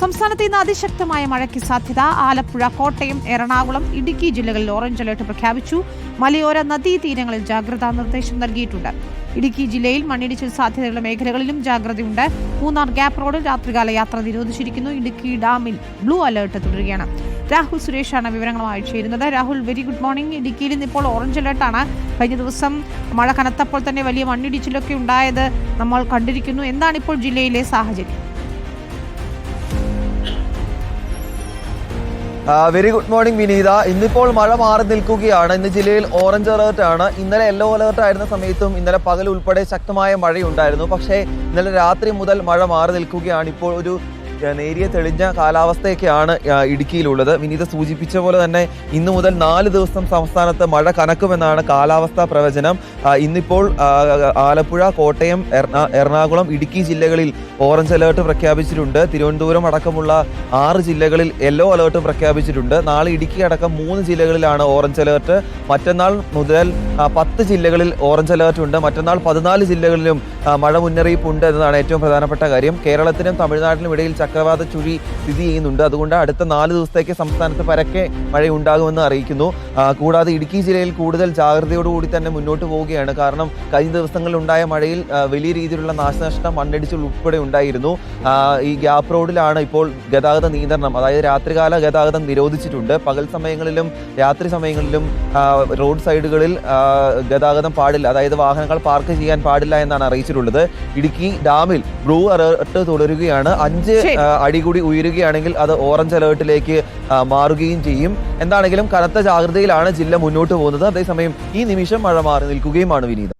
സംസ്ഥാനത്ത് ഇന്ന് അതിശക്തമായ മഴയ്ക്ക് സാധ്യത. ആലപ്പുഴ കോട്ടയം എറണാകുളം ഇടുക്കി ജില്ലകളിൽ ഓറഞ്ച് അലർട്ട് പ്രഖ്യാപിച്ചു. മലയോര നദീതീരങ്ങളിൽ ജാഗ്രതാ നിർദ്ദേശം നൽകിയിട്ടുണ്ട്. ഇടുക്കി ജില്ലയിൽ മണ്ണിടിച്ചിൽ സാധ്യതയുള്ള മേഖലകളിലും ജാഗ്രതയുണ്ട്. മൂന്നാർ ഗ്യാപ്പ് റോഡിൽ രാത്രികാല യാത്ര നിരോധിച്ചിരിക്കുന്നു. ഇടുക്കി ഡാമിൽ ബ്ലൂ അലർട്ട് തുടരുകയാണ്. രാഹുൽ സുരേഷാണ് വിവരങ്ങളുമായി ചേരുന്നത്. Rahul very good morning. ഇടുക്കിയിൽ നിന്ന് ഇപ്പോൾ ഓറഞ്ച് അലർട്ടാണ്. കഴിഞ്ഞ ദിവസം മഴ കനത്തപ്പോൾ തന്നെ വലിയ മണ്ണിടിച്ചിലൊക്കെ ഉണ്ടായത് നമ്മൾ കണ്ടിരിക്കുന്നു. എന്താണ് ഇപ്പോൾ ജില്ലയിലെ സാഹചര്യം? Very good morning Vineetha. ഇന്നിപ്പോൾ മഴ മാറി നിൽക്കുകയാണ്. ഇന്ന് ജില്ലയിൽ ഓറഞ്ച് അലേർട്ട് ആണ്. ഇന്നലെ യെല്ലോ അലേർട്ട് ആയിരുന്ന സമയത്തും ഇന്നലെ പകൽ ഉൾപ്പെടെ ശക്തമായ മഴയുണ്ടായിരുന്നു. പക്ഷേ ഇന്നലെ രാത്രി മുതൽ മഴ മാറി നിൽക്കുകയാണ്. ഇപ്പോൾ ഒരു നേരിയ തെളിഞ്ഞ കാലാവസ്ഥയൊക്കെയാണ് ഇടുക്കിയിലുള്ളത്. വിനീത സൂചിപ്പിച്ച പോലെ തന്നെ ഇന്നു മുതൽ നാല് ദിവസം സംസ്ഥാനത്ത് മഴ കനക്കുമെന്നാണ് കാലാവസ്ഥാ പ്രവചനം. ഇന്നിപ്പോൾ ആലപ്പുഴ കോട്ടയം എറണാകുളം ഇടുക്കി ജില്ലകളിൽ ഓറഞ്ച് അലേർട്ട് പ്രഖ്യാപിച്ചിട്ടുണ്ട്. തിരുവനന്തപുരം അടക്കമുള്ള ആറ് ജില്ലകളിൽ യെല്ലോ അലേർട്ട് പ്രഖ്യാപിച്ചിട്ടുണ്ട്. നാളെ ഇടുക്കി അടക്കം മൂന്ന് ജില്ലകളിലാണ് ഓറഞ്ച് അലേർട്ട്. മറ്റന്നാൾ മുതൽ പത്ത് ജില്ലകളിൽ ഓറഞ്ച് അലേർട്ട് ഉണ്ട്. മറ്റന്നാൾ പതിനാല് ജില്ലകളിലും മഴ മുന്നറിയിപ്പുണ്ട് എന്നതാണ് ഏറ്റവും പ്രധാനപ്പെട്ട കാര്യം. കേരളത്തിനും തമിഴ്നാട്ടിനും ഇടയിൽ ചക്രവാത ചുഴി സ്ഥിതി ചെയ്യുന്നുണ്ട്. അതുകൊണ്ട് അടുത്ത നാല് ദിവസത്തേക്ക് സംസ്ഥാനത്ത് പരക്കെ മഴയുണ്ടാകുമെന്ന് അറിയിക്കുന്നു. കൂടാതെ ഇടുക്കി ജില്ലയിൽ കൂടുതൽ ജാഗ്രതയോടുകൂടി തന്നെ മുന്നോട്ട് പോവുകയാണ്. കാരണം കഴിഞ്ഞ ദിവസങ്ങളിൽ ഉണ്ടായ മഴയിൽ വലിയ രീതിയിലുള്ള നാശനഷ്ടം മണ്ണടിച്ചിൽ ഉൾപ്പെടെ ഉണ്ടായിരുന്നു. ഈ ഗ്യാപ്പ് റോഡിലാണ് ഇപ്പോൾ ഗതാഗത നിയന്ത്രണം. അതായത് രാത്രികാല ഗതാഗതം നിരോധിച്ചിട്ടുണ്ട്. പകൽ സമയങ്ങളിലും രാത്രി സമയങ്ങളിലും റോഡ് സൈഡുകളിൽ ഗതാഗതം പാടില്ല. അതായത് വാഹനങ്ങൾ പാർക്ക് ചെയ്യാൻ പാടില്ല എന്നാണ് അറിയിച്ചിട്ടുള്ളത്. ഇടുക്കി ഡാമിൽ ബ്ലൂ അലേർട്ട് തുടരുകയാണ്. അഞ്ച് ശരി. ആ, അടി കൂടി ഉയരുകയാണെങ്കിൽ അത് ഓറഞ്ച് അലേർട്ടിലേക്ക് മാറുകയും ചെയ്യും എന്താണെങ്കിലും കനത്ത ജാഗ്രതയിലാണ് ജില്ല മുന്നോട്ട് പോകുന്നത് അതേസമയം ഈ നിമിഷം മഴ മാറി നിൽക്കുകയുമാണ് വിനീത